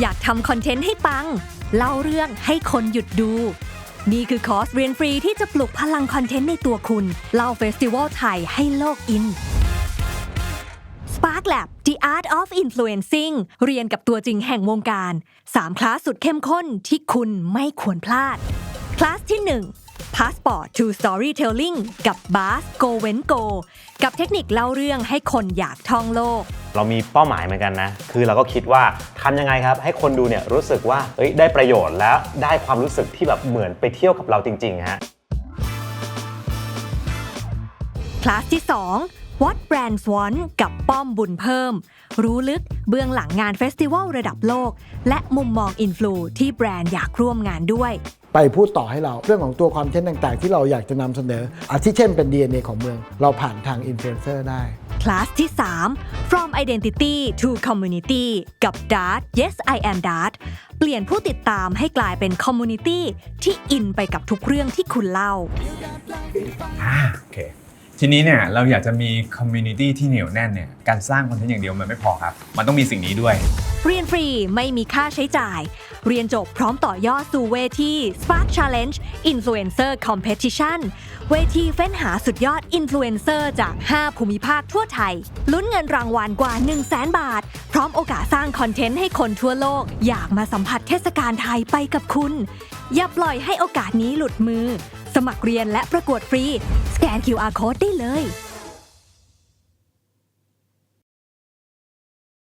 อยากทำคอนเทนต์ให้ปัง เล่าเรื่องให้คนหยุดดู นี่คือคอร์สเรียนฟรีที่จะปลุกพลังคอนเทนต์ในตัวคุณ เล่าเฟสติวัลไทยให้โลกอิน Spark Lab The Art of Influencing เรียนกับตัวจริงแห่งวงการ 3 คลาสสุดเข้มข้นที่คุณไม่ควรพลาด คลาสที่ 1 Passport to Storytelling กับ Bas Go Wen Go กับเทคนิคเล่าเรื่องให้คนอยากท่องโลก เรามีเป้าหมายเหมือนกันนะ คือเราก็คิดว่าทำยังไงครับ ให้คนดูเนี่ยรู้สึกว่าเอ้ยได้ประโยชน์แล้วได้ความรู้สึกที่แบบเหมือนไปเที่ยวกับเราจริงๆฮะคลาสที่ 2 What Brands Want กับป้อมบุญเพิ่ม รู้ลึกเบื้องหลังงานเฟสติวัลระดับโลก และมุมมองอินฟลูที่แบรนด์อยากร่วมงานด้วย ไปพูดต่อให้เราเรื่องของตัวคอนเทนต์ต่างๆ ที่เราอยากจะนำเสนออาทิเช่นเป็น DNA ของเมือง เราผ่านทางอินฟลูเอนเซอร์ได้ คลาสที่ 3 From Identity to Community กับ Dart Yes I Am Dart เปลี่ยนผู้ติดตามให้กลายเป็น Community ที่อินไปกับทุกเรื่องที่คุณเล่า อ่าโอเค ทีนี้เนี่ยเราอยากจะมีคอมมูนิตี้ที่เหนียวแน่นเนี่ยการสร้างคอนเทนต์อย่างเดียวมันไม่พอครับ มันต้องมีสิ่งนี้ด้วย เรียนฟรีไม่มีค่าใช้จ่าย เรียนจบพร้อมต่อยอดสู่เวที Spark Challenge Influencer Competition เวทีเฟ้นหาสุดยอดอินฟลูเอนเซอร์จาก 5 ภูมิภาคทั่วไทย ลุ้นเงินรางวัลกว่า 1 0 0 0 0แบาท พร้อมโอกาสสร้างคอนเทนต์ให้คนทั่วโลก อยากมาสัมผัสเทศกาลไทยไปกับคุณ อย่าปล่อยให้โอกาสนี้หลุดมือ สมัครเรียนและประกวดฟรี น QR Code ได้เลย